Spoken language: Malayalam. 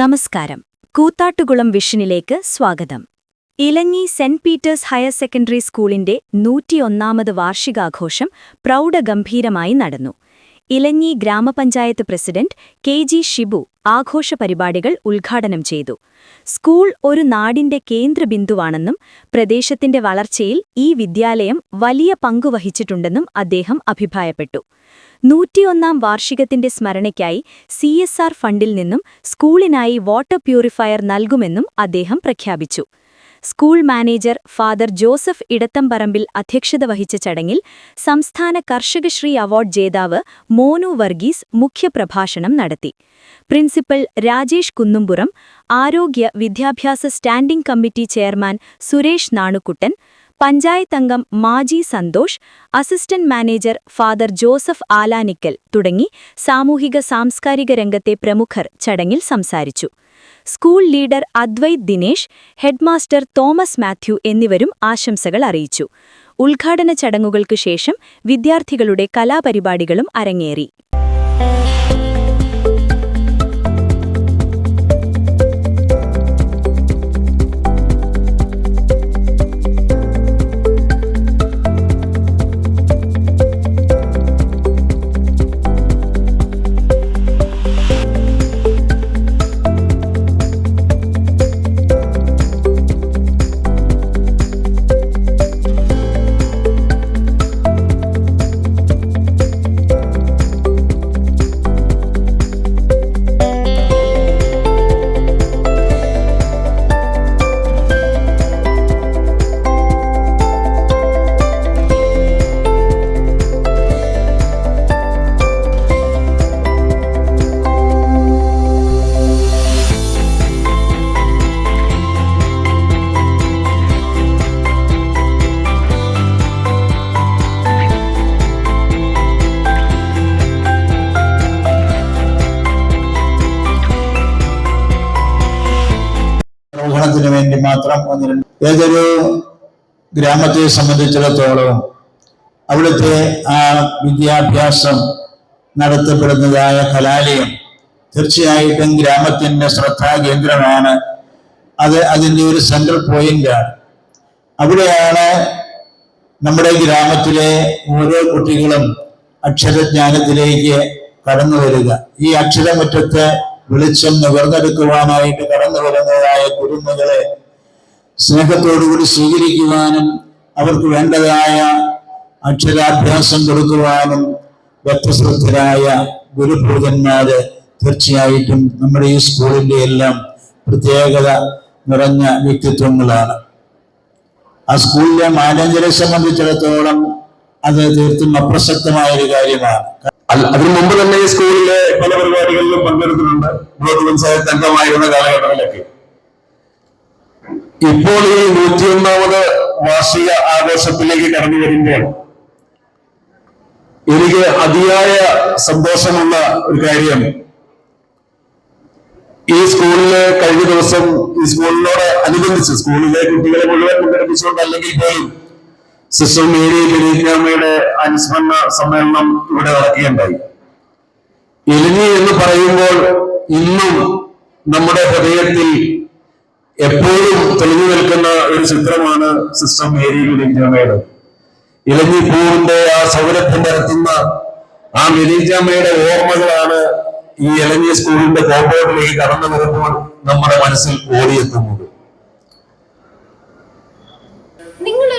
നമസ്കാരം. കൂത്താട്ടുകുളം വിഷനിലേക്ക് സ്വാഗതം. Elanji Saint Peter's higher secondary സ്കൂളിന്റെ നൂറ്റിയൊന്നാമത് വാർഷികാഘോഷം പ്രൗഢഗംഭീരമായി നടന്നു. ഇലഞ്ഞി ഗ്രാമപഞ്ചായത്ത് പ്രസിഡന്റ് കെ ജി ഷിബു ആഘോഷ പരിപാടികൾ ഉദ്ഘാടനം ചെയ്തു. സ്കൂൾ ഒരു നാടിന്റെ കേന്ദ്രബിന്ദുവാണെന്നും പ്രദേശത്തിന്റെ വളർച്ചയിൽ ഈ വിദ്യാലയം വലിയ പങ്കുവഹിച്ചിട്ടുണ്ടെന്നും അദ്ദേഹം അഭിപ്രായപ്പെട്ടു. നൂറ്റിയൊന്നാം വാർഷികത്തിന്റെ സ്മരണയ്ക്കായി സി ഫണ്ടിൽ നിന്നും സ്കൂളിനായി വാട്ടർ പ്യൂരിഫയർ നൽകുമെന്നും അദ്ദേഹം പ്രഖ്യാപിച്ചു. School manager father Joseph Edathamparambil അധ്യക്ഷത വഹിച്ച ചടങ്ങിൽ സംസ്ഥാന കർഷകശ്രീ അവാർഡ് ജേതാവ് മോനു വർഗീസ് മുഖ്യപ്രഭാഷണം നടത്തി. പ്രിൻസിപ്പൽ രാജേഷ് കുന്നുംപുറം ആരോഗ്യ വിദ്യാഭ്യാസ standing committee chairman Suresh Nanukuttan പഞ്ചായത്തംഗം Maji Santhosh assistant manager father Joseph Alanickal തുടങ്ങി സാമൂഹിക സാംസ്കാരിക രംഗത്തെ പ്രമുഖർ ചടങ്ങിൽ സംസാരിച്ചു. School leader Advaith Dinesh headmaster Thomas Mathew എന്നിവരും ആശംസകൾ അറിയിച്ചു. ഉദ്ഘാടന ചടങ്ങുകൾക്കു ശേഷം വിദ്യാർത്ഥികളുടെ കലാപരിപാടികളും അരങ്ങേറി. നിർവഹണത്തിന് വേണ്ടി മാത്രം ഒന്ന് രണ്ട് ഏതൊരു ഗ്രാമത്തെ സംബന്ധിച്ചിടത്തോളം അവിടുത്തെ ആ വിദ്യാഭ്യാസം നടത്തപ്പെടുന്നതായ കലാലയം തീർച്ചയായിട്ടും ഗ്രാമത്തിന്റെ ശ്രദ്ധാകേന്ദ്രമാണ് അത് അതിന്റെ ഒരു സെൻട്രൽ പോയിന്റാണ് അവിടെയാണ് നമ്മുടെ ഗ്രാമത്തിലെ ഓരോ കുട്ടികളും അക്ഷരജ്ഞാനത്തിലേക്ക് കടന്നു വരിക ഈ അക്ഷരമുറ്റത്ത് വെളിച്ചം നുകർന്നെടുക്കുവാനായിട്ട് കടന്നു വരുന്നതായ കുരുന്നുകളെ സ്നേഹത്തോടുകൂടി സ്വീകരിക്കുവാനും അവർക്ക് വേണ്ടതായ അക്ഷരാഭ്യാസം കൊടുക്കുവാനും വ്യക്തശ്രദ്ധരായ ഗുരുഭൂതന്മാര് തീർച്ചയായിട്ടും നമ്മുടെ ഈ സ്കൂളിന്റെ എല്ലാം പ്രത്യേകത നിറഞ്ഞ വ്യക്തിത്വങ്ങളാണ്. ആ സ്കൂളിലെ മാനേജരെ സംബന്ധിച്ചിടത്തോളം അത് തീർത്തും അപ്രസക്തമായ ഒരു കാര്യമാണ്. അൽ- അതിനു മുമ്പ് തന്നെ ഈ സ്കൂളിലെ പല പരിപാടികളിലും പങ്കെടുത്തിട്ടുണ്ട്. ബ്ലോക്ക് പഞ്ചായത്ത് അംഗമായിരുന്ന കാലഘട്ടത്തിലൊക്കെ. ഇപ്പോൾ ഈ നൂറ്റിയൊന്നാമത് വാർഷിക ആഘോഷത്തിലേക്ക് കടന്നു വരുമ്പോൾ എനിക്ക് അതിയായ സന്തോഷമുള്ള ഒരു കാര്യം ഈ സ്കൂളിൽ കഴിഞ്ഞ ദിവസം ഈ സ്കൂളിനോട് അനുബന്ധിച്ച് സ്കൂളിലെ കുട്ടികളെ മുഴുവൻ പങ്കെടുപ്പിച്ചുകൊണ്ട് അല്ലെങ്കിൽ പോലും സിസ്റ്റർ മേരി ഗരീജ്ഞാമയുടെ അനുസ്മരണ സമ്മേളനം ഇവിടെ നടക്കുകയുണ്ടായി. എലിനി എന്ന് പറയുമ്പോൾ ഇന്നും നമ്മുടെ ഹൃദയത്തിൽ എപ്പോഴും തെളിഞ്ഞു നിൽക്കുന്ന ഒരു ചിത്രമാണ് സിസ്റ്റർ മേരി ഗരീജ്ഞാമയുടെ ഇലഞ്ഞി പൂവിന്റെ ആ സൗരഭ്യം പരത്തുന്ന ആ മെരീജാമ്മയുടെ ഓർമ്മകളാണ് ഈ ഇലഞ്ഞി സ്കൂളിന്റെ കോമ്പൗണ്ടിലേക്ക് കടന്നു വരുമ്പോൾ നമ്മുടെ മനസ്സിൽ ഓടിയെത്തുന്നത്.